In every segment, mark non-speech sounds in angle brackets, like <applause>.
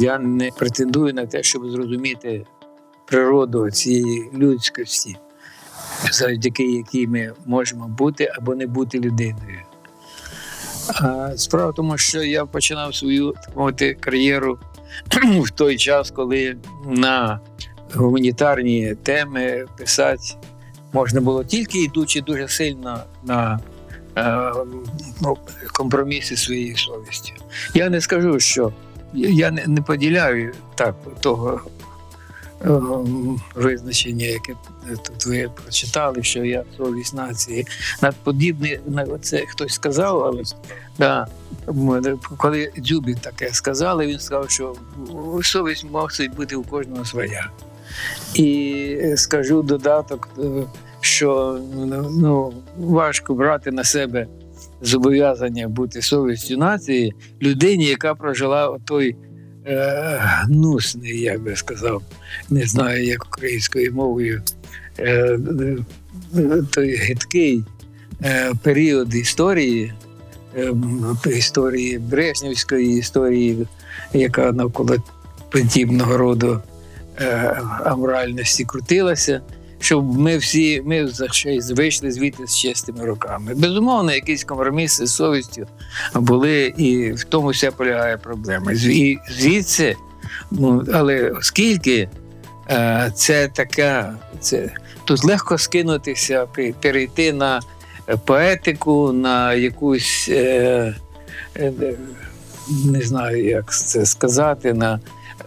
Я не претендую на те, щоб зрозуміти природу цієї людськості, завдяки якій ми можемо бути або не бути людиною. А Справа в тому, що я починав свою мовити, кар'єру <clears throat> в той час, коли на гуманітарні теми писати можна було тільки йдучи дуже сильно на е, компроміси своєю совістю. Я не скажу, що я не, поділяю так того е, визначення, яке тут ви прочитали, що я совість нації. Надподібне на це хтось сказав, але да, коли Дзюбі таке сказали, він сказав, що совість мусить бути у кожного своя. І скажу додаток, е, що ну, важко брати на себе зобов'язання бути совістю нації людині, яка прожила той е, гнусний, як би сказав, не знаю, як українською мовою, е, той гидкий е, період історії, е, історії Брежнівської історії, яка навколо подібного роду е, аморальності крутилася щоб ми всі ми вийшли звідти з чистими руками. Безумовно, якісь компроміси з совістю були, і в тому вся полягає проблема. І звідси, ну але оскільки е, це така, це тут легко скинутися, перейти на поетику, на якусь. Е, е, не знаю, як це сказати, на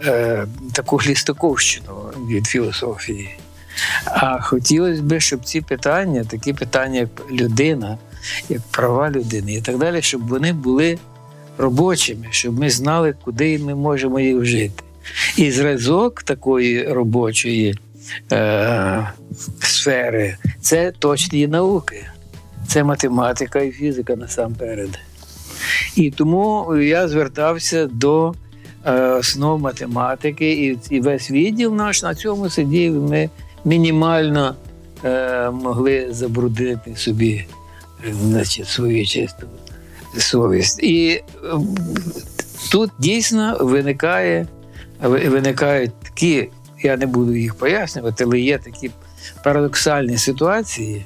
е, таку глістаковщину від філософії. А хотілося б, щоб ці питання, такі питання, як людина, як права людини і так далі, щоб вони були робочими, щоб ми знали, куди ми можемо їх вжити. І зразок такої робочої е, сфери це точні науки, це математика і фізика насамперед. І тому я звертався до е, основ математики, і, весь відділ наш на цьому сидів. Ми мінімально е, могли забруднити собі значить, свою чисту совість. І е, тут дійсно виникає, виникають такі, я не буду їх пояснювати, але є такі парадоксальні ситуації,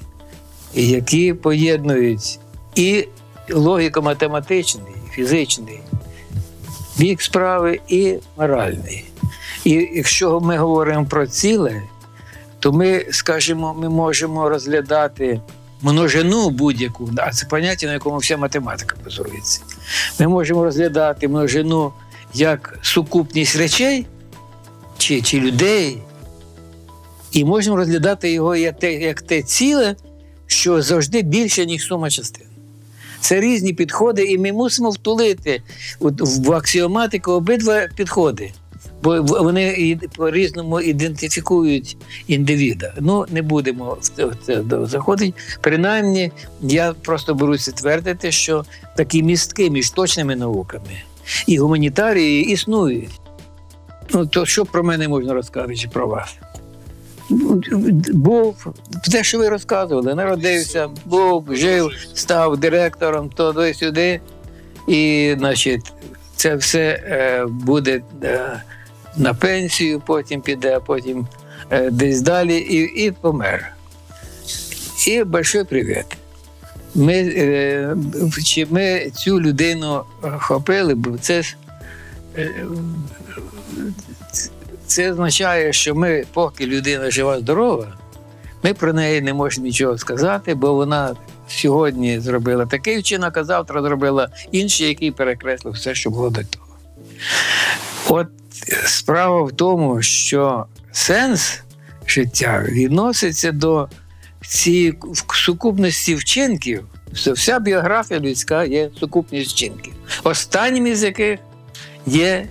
які поєднують і логіко-математичний, і фізичний бік справи, і моральний. І якщо ми говоримо про ціле, то ми, скажімо, ми можемо розглядати множину будь-яку, а це поняття, на якому вся математика базується. Ми можемо розглядати множину як сукупність речей чи, чи людей, і можемо розглядати його як те, як те ціле, що завжди більше, ніж сума частин. Це різні підходи, і ми мусимо втулити в аксіоматику обидва підходи бо вони по-різному ідентифікують індивіда. Ну, не будемо в це заходити. Принаймні, я просто беруся твердити, що такі містки між точними науками і гуманітарії існують. Ну, то що про мене можна розказати чи про вас? Був те, що ви розказували, народився, був, жив, став директором туди сюди, і, значить, це все е, буде е, на пенсію, потім піде, а потім е, десь далі і і помер. І большой привіт. Ми е, чи ми цю людину хопили, бо це е, це означає, що ми, поки людина жива, здорова, ми про неї не можемо нічого сказати, бо вона сьогодні зробила такий вчинок, а завтра зробила інший, який перекреслив все, що було до того. От справа в тому, що сенс життя відноситься до цієї сукупності вчинків. Вся біографія людська є сукупність вчинків, останнім із яких є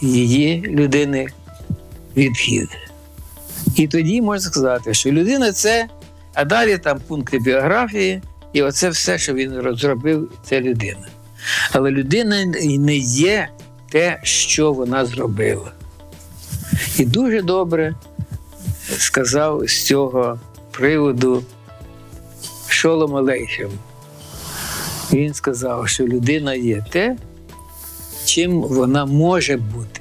її людини відхід. І тоді можна сказати, що людина це, а далі там пункти біографії, і оце все, що він розробив, це людина. Але людина не є те, що вона зробила. І дуже добре сказав з цього приводу Шолом Алейхем. Він сказав, що людина є те, чим вона може бути.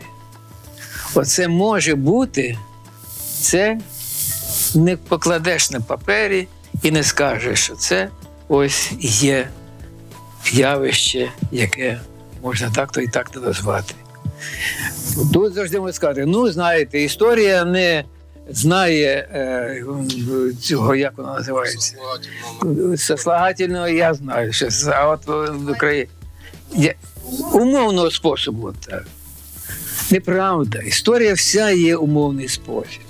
Оце може бути, це не покладеш на папері і не скажеш, що це ось є явище, яке можна так-то і так-то назвати. Тут завжди можна сказати, ну, знаєте, історія не знає е, цього, як воно називається. Сослагательного я знаю. Що, а от в Україні умовного способу. так. Неправда. Історія вся є умовний спосіб.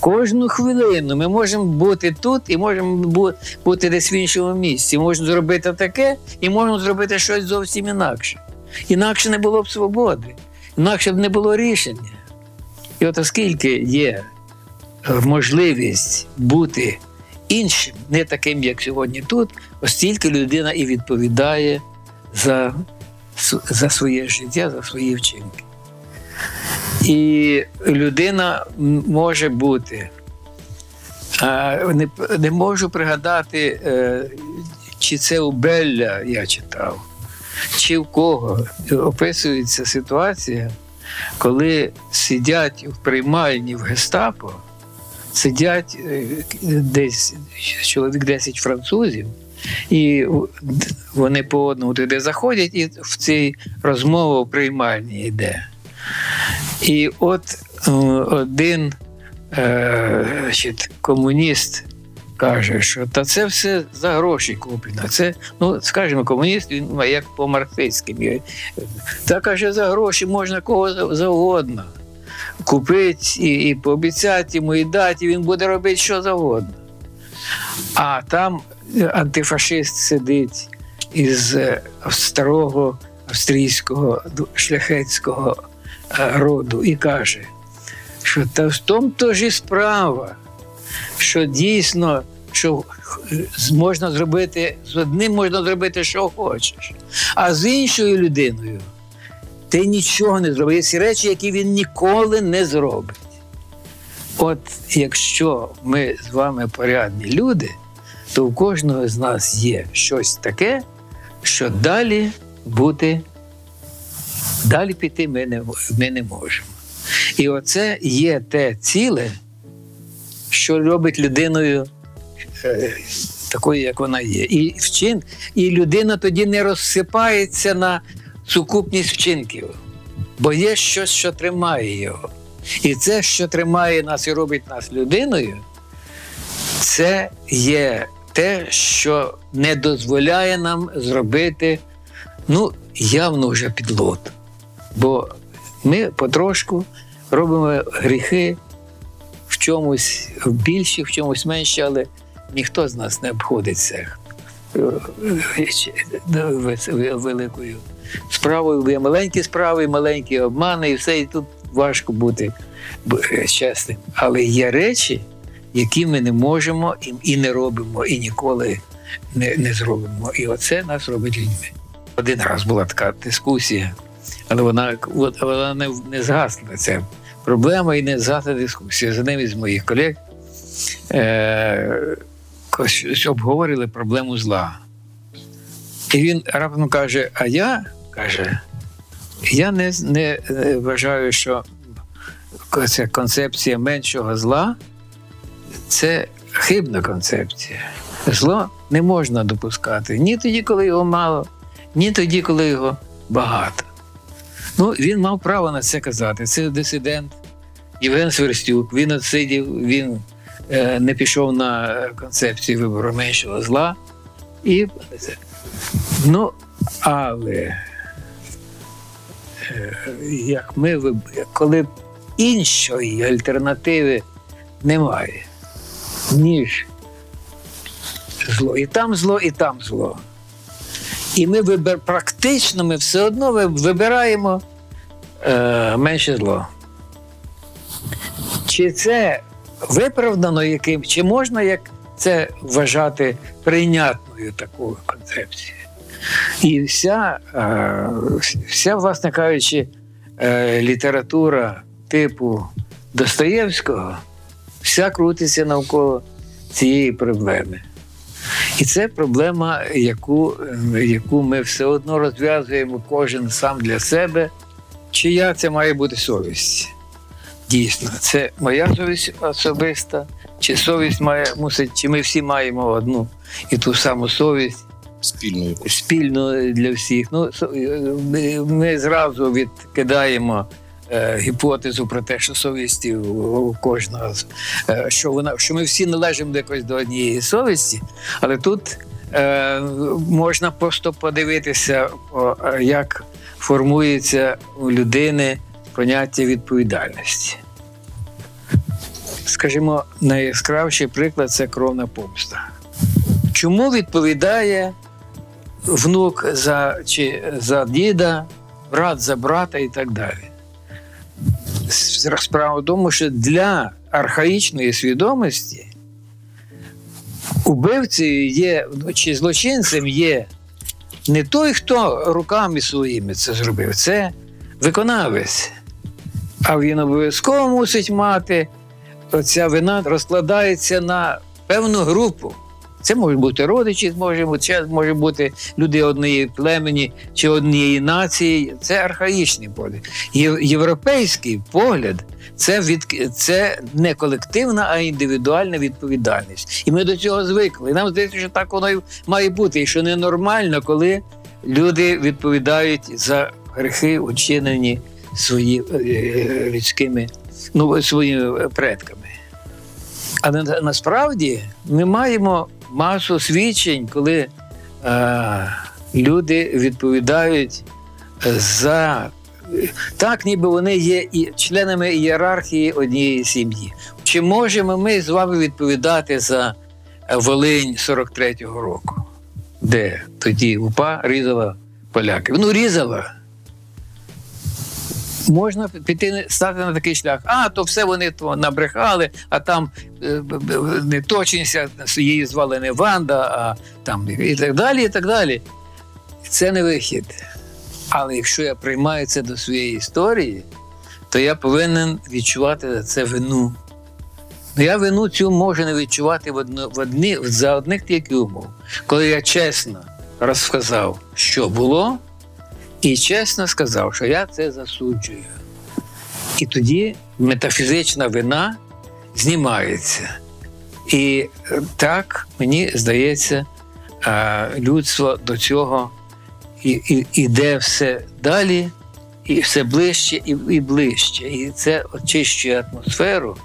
Кожну хвилину ми можемо бути тут і можемо бути десь в іншому місці. Можемо зробити таке і можемо зробити щось зовсім інакше. Інакше не було б свободи, інакше б не було рішення. І от оскільки є можливість бути іншим, не таким, як сьогодні тут, оскільки людина і відповідає за, за своє життя, за свої вчинки. І людина може бути. Не не можу пригадати, е, чи це у Белля я читав, чи в кого описується ситуація, коли сидять в приймальні в гестапо, сидять е, десь чоловік 10 французів, і вони по одному туди заходять, і в цій розмові в приймальні йде. І от е, один е, значить, комуніст каже, що та це все за гроші куплено. Це, ну, скажімо, комуніст, він як по марксистським. Та каже, за гроші можна кого завгодно купити і і пообіцяти йому, і дати, і він буде робити що завгодно. А там антифашист сидить із е, старого австрійського шляхетського е, роду і каже, що та в тому то ж і справа, що дійсно що можна зробити з одним можна зробити, що хочеш, а з іншою людиною ти нічого не зробиш. Є речі, які він ніколи не зробить. От якщо ми з вами порядні люди, то у кожного з нас є щось таке, що далі бути, далі піти ми не, ми не можемо. І оце є те ціле, що робить людиною е, такою, як вона є. І вчин, і людина тоді не розсипається на сукупність вчинків, бо є щось, що тримає його. І це, що тримає нас і робить нас людиною, це є те, що не дозволяє нам зробити ну, явно вже підлот. Бо ми потрошку робимо гріхи в чомусь більше, в чомусь менше, але ніхто з нас не обходиться великою справою. Є маленькі справи, маленькі обмани, і все, і тут важко бути чесним. Але є речі, які ми не можемо і не робимо, і ніколи не не зробимо. І оце нас робить людьми. Один раз була така дискусія, але вона вона не не згасла. Це проблема і не згасла дискусія. З одним із моїх колег е, обговорили проблему зла. І він раптом каже: А я каже, я не, не вважаю, що ця концепція меншого зла це хибна концепція. Зло не можна допускати ні тоді, коли його мало, ні тоді, коли його багато. Ну, Він мав право на це казати. Це дисидент Євген Сверстюк. Він отсидів, він е, не пішов на концепцію вибору меншого зла. І, Ну, але е, як ми коли іншої альтернативи немає, ніж зло. І там зло, і там зло. І ми вибер, практично ми все одно вибираємо е, менше зло. Чи це виправдано яким, чи можна як це вважати прийнятною такою концепцією? І вся, е, вся власне кажучи, е, література типу Достоєвського вся крутиться навколо цієї проблеми. І це проблема, яку яку ми все одно розв'язуємо кожен сам для себе, чия це має бути совість. Дійсно, це моя совість особиста, чи совість має мусить, чи ми всі маємо одну і ту саму совість спільну спільну для всіх. Ну ми зразу відкидаємо е, гіпотезу про те, що совісті у кожного е, що вона що ми всі належимо якось до однієї совісті, але тут е, можна просто подивитися, як формується у людини поняття відповідальності. Скажімо, найяскравіший приклад це кровна помста. Чому відповідає внук за чи за діда, брат за брата і так далі? Справа в тому, що для архаїчної свідомості убивцею є чи злочинцем є не той, хто руками своїми це зробив, це виконавець. А він обов'язково мусить мати, оця вина розкладається на певну групу. Це можуть бути родичі, може бути, може бути люди однієї племені чи однієї нації. Це архаїчний погляд. Європейський погляд це від це не колективна, а індивідуальна відповідальність. І ми до цього звикли. Нам здається, що так воно і має бути, і що ненормально, коли люди відповідають за грехи, учинені свої, е, людськими ну, своїми предками. Але насправді ми маємо масу свідчень, коли е, люди відповідають за так, ніби вони є і членами ієрархії однієї сім'ї. Чи можемо ми з вами відповідати за Волинь 43-го року, де тоді УПА різала поляків? Ну, різала можна піти стати на такий шлях. А, то все вони то набрехали, а там е, не точність, її звали не Ванда, а там і так далі. і так далі. Це не вихід. Але якщо я приймаю це до своєї історії, то я повинен відчувати це вину. Ну, я вину цю можу не відчувати в одно, в одні, за одних тільки умов. Коли я чесно розказав, що було, і чесно сказав, що я це засуджую. І тоді метафізична вина знімається. І так, мені здається, людство до цього іде все далі, і все ближче і і ближче. І це очищує атмосферу,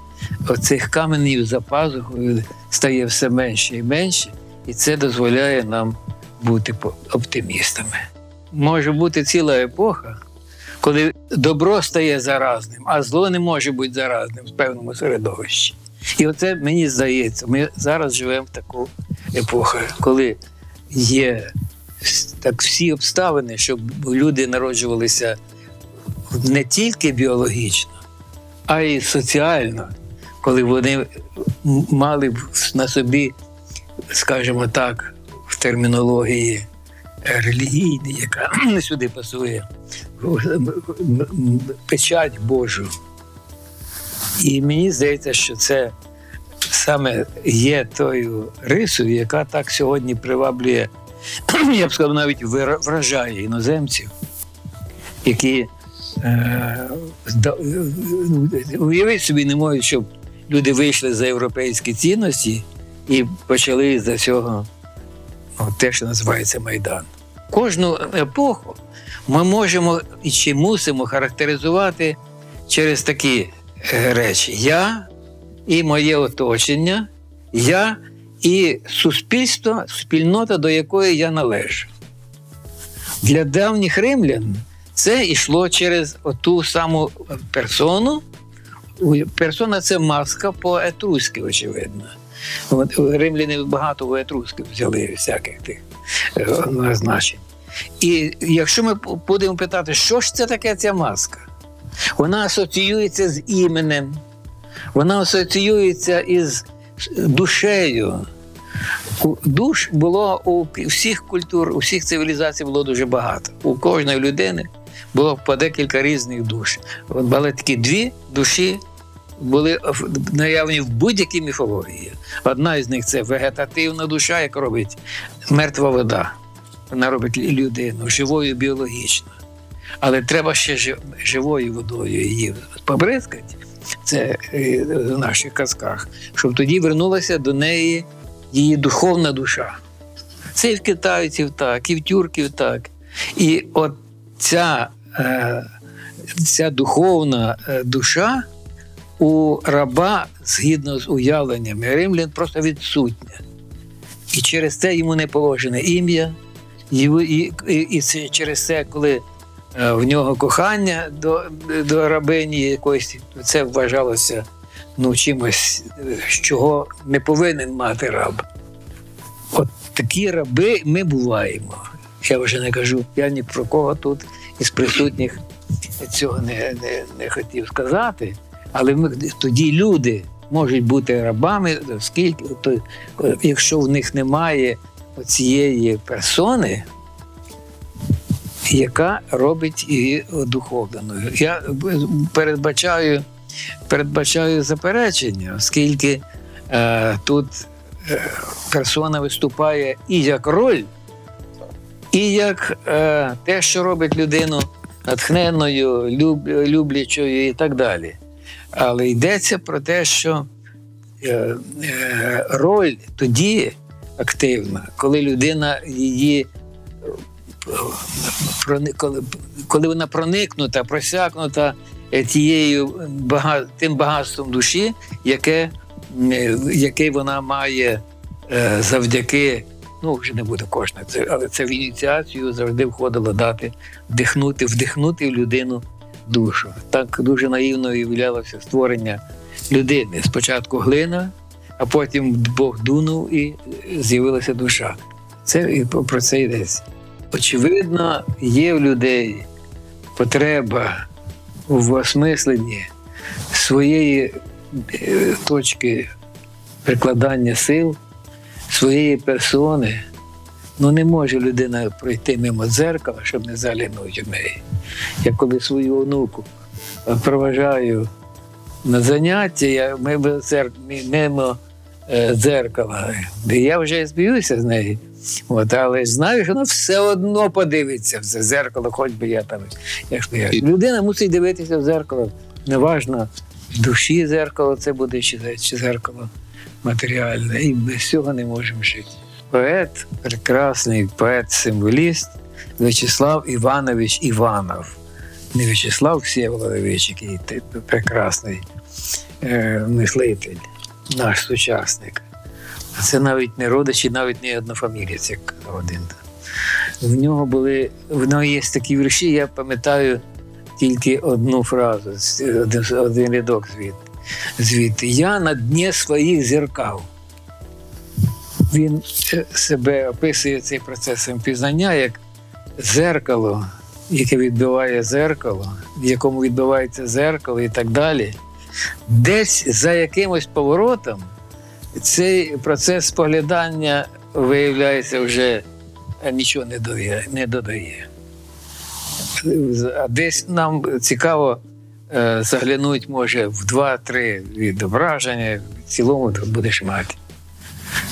оцих каменів за пазухою стає все менше і менше, і це дозволяє нам бути оптимістами може бути ціла епоха, коли добро стає заразним, а зло не може бути заразним в певному середовищі. І оце мені здається, ми зараз живемо в таку епоху, коли є так всі обставини, щоб люди народжувалися не тільки біологічно, а й соціально, коли вони мали на собі, скажімо так, в термінології релігійний, яка <clears throat> сюди пасує, печать Божу. І мені здається, що це саме є тою рисою, яка так сьогодні приваблює, <clears throat> я б сказав, навіть вражає іноземців, які е, уявити собі не можуть, щоб люди вийшли за європейські цінності і почали за цього те, що називається Майдан. Кожну епоху ми можемо і чи мусимо характеризувати через такі е, речі: я і моє оточення, я і суспільство, спільнота, до якої я належу. Для давніх римлян це йшло через ту саму персону. Персона це маска по етруськи, очевидно. Римляни багато у етрусків взяли всяких тих значень. І якщо ми будемо питати, що ж це таке ця маска, вона асоціюється з іменем, вона асоціюється із душею. Душ було у всіх культур, у всіх цивілізацій було дуже багато. У кожної людини було по декілька різних душ. От були такі дві душі були наявні в будь-якій міфології. Одна із них це вегетативна душа, яка робить мертва вода. Вона робить людину живою біологічно. Але треба ще живою водою її побризкати, це е, в наших казках, щоб тоді вернулася до неї її духовна душа. Це і в китайців так, і в тюрків так. І от ця, е, ця духовна душа у раба, згідно з уявленнями римлян, просто відсутня. І через це йому не положене ім'я, і, і, і, і через це, коли Е, в нього кохання до до рабині якоїсь, це вважалося ну, чимось, чого не повинен мати раб. От такі раби ми буваємо. Я вже не кажу, я ні про кого тут із присутніх цього не не, не хотів сказати. Але ми тоді люди можуть бути рабами, оскільки то, якщо в них немає цієї персони, яка робить її духовною. Я передбачаю передбачаю заперечення, оскільки е, тут е, персона виступає і як роль, і як е, те, що робить людину натхненною, люб, люблячою і так далі. Але йдеться про те, що е, е, роль тоді активна, коли людина її коли вона проникнута, просякнута е, тією тим багатством душі, яке е, яке вона має е, завдяки, ну вже не буде кожна, але це в ініціацію завжди входило дати вдихнути, вдихнути в людину душу. Так дуже наївно уявлялося створення людини. Спочатку глина, а потім Бог дунув і з'явилася душа. Це і про це йдеться. Очевидно, є в людей потреба в осмисленні своєї е, точки прикладання сил, своєї персони. Ну не може людина пройти мимо дзеркала, щоб не залінути в неї. Я коли свою онуку проважаю на заняття, я мимо е, дзеркала, я вже зб'юся з нею. От, Але знаю, що вона все одно подивиться в це зеркало, хоч би я там. Як я. Людина мусить дивитися в зеркало. Неважно, в душі зеркало це буде, чи, чи зеркало матеріальне. І без цього не можемо жити. Поет, прекрасний поет-символіст В'ячеслав Іванович Іванов. Не В'ячеслав Всеволодович, який прекрасний е, мислитель, наш сучасник. Це навіть не родичі, навіть не однофамілієць, як один. В нього були, в нього є такі вірші, я пам'ятаю тільки одну фразу, один, рядок звідти. звідти. Я на дні своїх зеркал. Він е, себе описує цей процес пізнання як зеркало, яке відбиває зеркало, в якому відбивається зеркало і так далі. Десь за якимось поворотом цей процес споглядання виявляється вже нічого не додає. Не додає. А десь нам цікаво е, заглянути, може, в два-три відображення, в цілому будеш мати.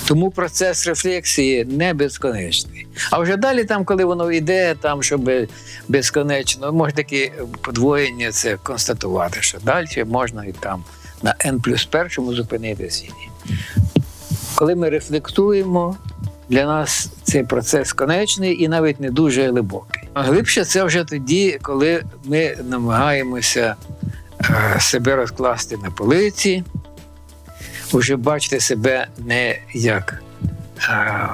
Тому процес рефлексії не безконечний. А вже далі, там, коли воно йде, там, щоб безконечно, можна таке подвоєння це констатувати, що далі можна і там на N плюс першому зупинитися. Коли ми рефлектуємо, для нас цей процес конечний і навіть не дуже глибокий. А глибше це вже тоді, коли ми намагаємося е, себе розкласти на полиці, вже бачити себе не як а,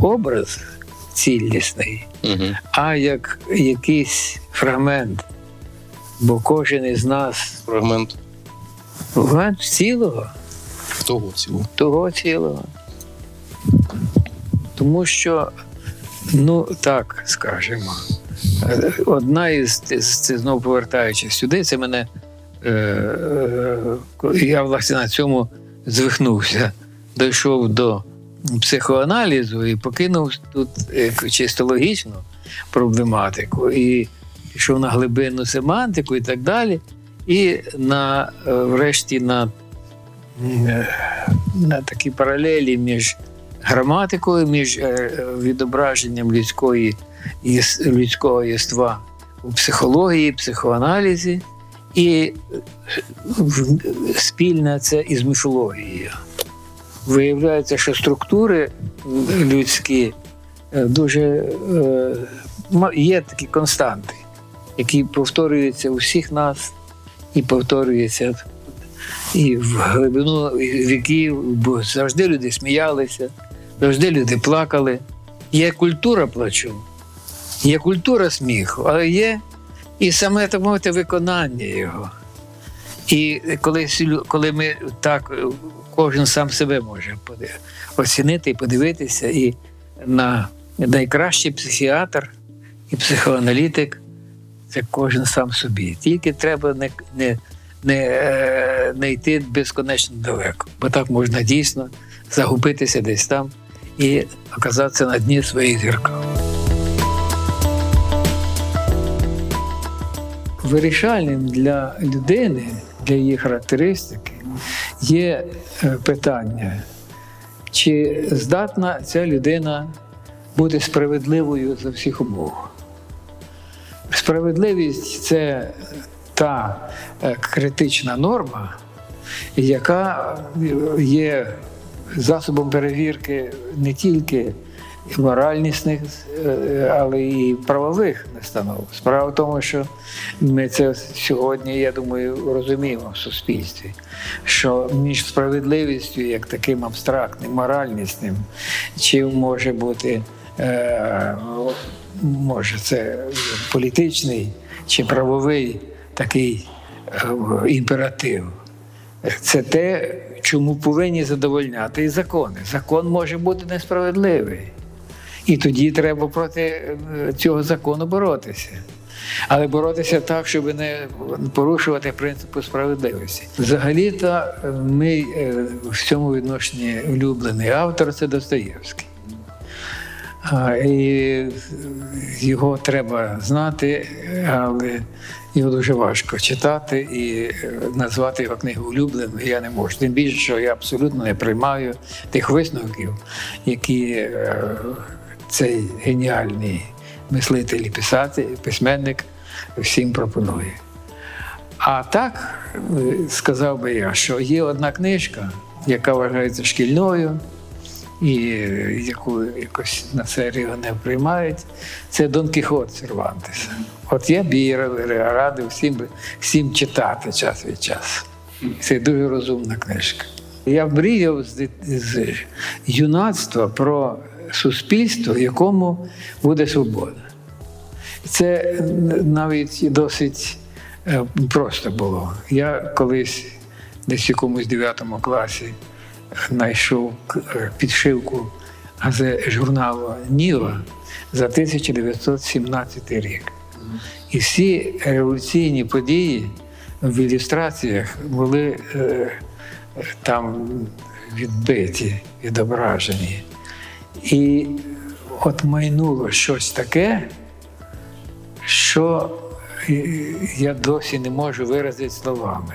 образ цілісний, угу. а як якийсь фрагмент. Бо кожен із нас фрагмент фрагмент цілого. Того цілого. Того цілого. Тому що, ну так скажемо, одна із це знову повертаючись сюди, це мене. Е, е, я власне на цьому звихнувся, дійшов до психоаналізу і покинув тут чисто логічну проблематику, і пішов на глибинну семантику і так далі. І на врешті на на такі паралелі між граматикою, між е, відображенням людської людського єства у психології, психоаналізі І спільне це із міфологією. Виявляється, що структури людські е, дуже е, є такі константи, які повторюються у всіх нас і повторюються і в глибину віків, бо завжди люди сміялися, завжди люди плакали. Є культура плачу, є культура сміху, але є і саме так мовити виконання його. І коли коли ми так, кожен сам себе може оцінити і подивитися, і на найкращий психіатр і психоаналітик це кожен сам собі. Тільки треба не не, не, е, не йти безконечно далеко, бо так можна дійсно загубитися десь там і оказатися на дні своїх зіркал. Вирішальним для людини, для її характеристики, є е, питання, чи здатна ця людина бути справедливою за всіх умов. Справедливість це та е, критична норма, яка є засобом перевірки не тільки моральнісних, е, але і правових настанов. Справа в тому, що ми це сьогодні, я думаю, розуміємо в суспільстві, що між справедливістю, як таким абстрактним, моральнісним, чи може бути. Е, може, це політичний чи правовий такий е, імператив. Це те, чому повинні задовольняти і закони. Закон може бути несправедливий. І тоді треба проти е, цього закону боротися. Але боротися так, щоб не порушувати принципи справедливості. Взагалі-то ми в цьому відношенні улюблений автор це Достоєвський. І його треба знати, але його дуже важко читати і е, назвати його книгу улюбленою я не можу. Тим більше, що я абсолютно не приймаю тих висновків, які е, цей геніальний мислитель і писати, письменник всім пропонує. А так е, сказав би я, що є одна книжка, яка вважається шкільною і яку якось на серію не приймають, це Дон Кіхот Сервантеса. От я б її радив всім всім читати час від часу. Це дуже розумна книжка. Я мріяв з, з юнацтва про суспільство, в якому буде свобода. Це навіть досить е, просто було. Я колись десь в якомусь 9 класі знайшов е, підшивку журналу Ніла за 1917 рік. І всі революційні події в ілюстраціях були е, там відбиті, відображені. І от майнуло щось таке, що я досі не можу виразити словами.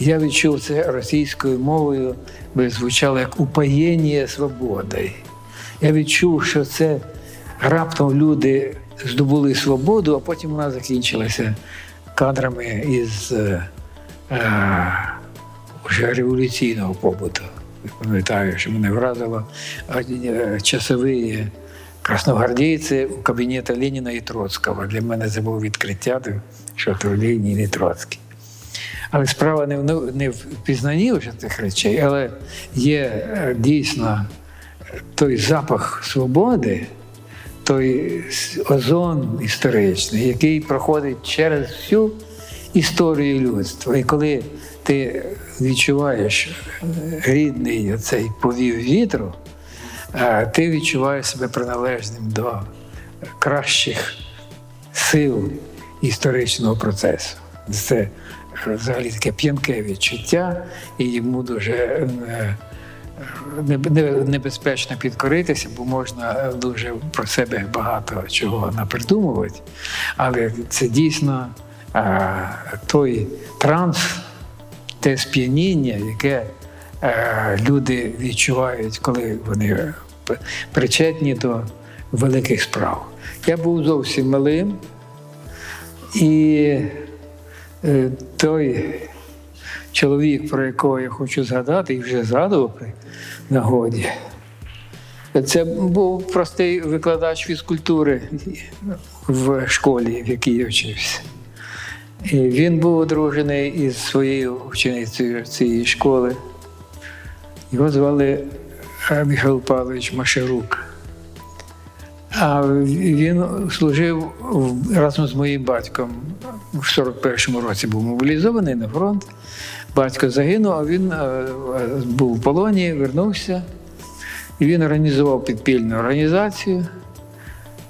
Я відчув це російською мовою, би звучало як упаєння свободою. Я відчув, що це раптом люди здобули свободу, а потім вона закінчилася кадрами із е, вже революційного побуту. Пам'ятаю, що мене вразило е, часові красногвардійці у кабінеті Леніна і Троцького. Для мене це було відкриття, що то Ленін і Троцький. Але справа не в не в пізнанні вже цих речей, але є е, дійсно той запах свободи, той озон історичний, який проходить через всю історію людства. І коли ти відчуваєш е, рідний цей повів вітру, е, ти відчуваєш себе приналежним до кращих сил історичного процесу. Це взагалі таке п'янке відчуття, і йому дуже е, небезпечно підкоритися, бо можна дуже про себе багато чого напридумувати. Але це дійсно е, той транс, те сп'яніння, яке е, люди відчувають, коли вони причетні до великих справ. Я був зовсім малим і е, той чоловік, про якого я хочу згадати, і вже згадував при нагоді. Це був простий викладач фізкультури в школі, в якій я вчився. І Він був одружений із своєю ученицею цієї школи. Його звали е, Михайло Павлович Машерук. А він служив разом з моїм батьком в 41-му році був мобілізований на фронт. Батько загинув, а він е, був в полоні, вернувся. Він організував підпільну організацію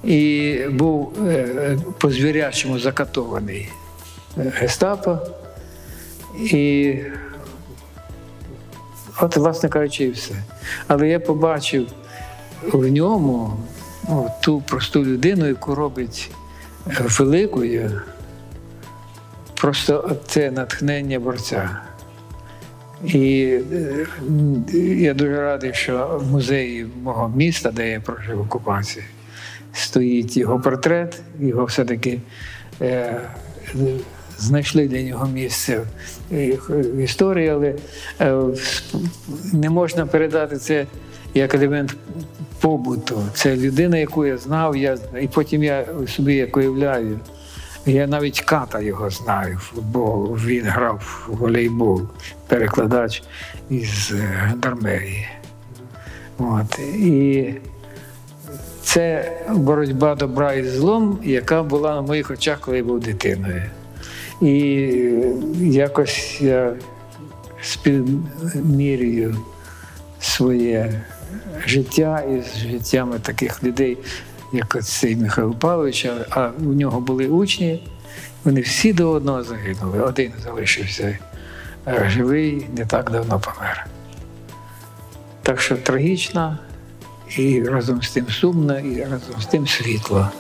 і був е, по звірячому закатований гестапо. І от, власне кажучи, і все. Але я побачив в ньому ну, ту просту людину, яку робить великою, просто це натхнення борця. І е, я дуже радий, що в музеї мого міста, де я прожив в окупації, стоїть його портрет, його все-таки е, знайшли для нього місце в історії, але е, не можна передати це як елемент побуту. Це людина, яку я знав, я, і потім я собі як уявляю. Я навіть ката його знаю, бо він грав в волейбол, перекладач із Гендармерії. От. І це боротьба добра із злом, яка була на моїх очах, коли я був дитиною. І якось я співмірюю своє життя із життями таких людей, як цей Михайло Павлович, а у нього були учні, вони всі до одного загинули. Один залишився е, живий, не так давно помер. Так що трагічна і разом з тим сумна, і разом з тим світла.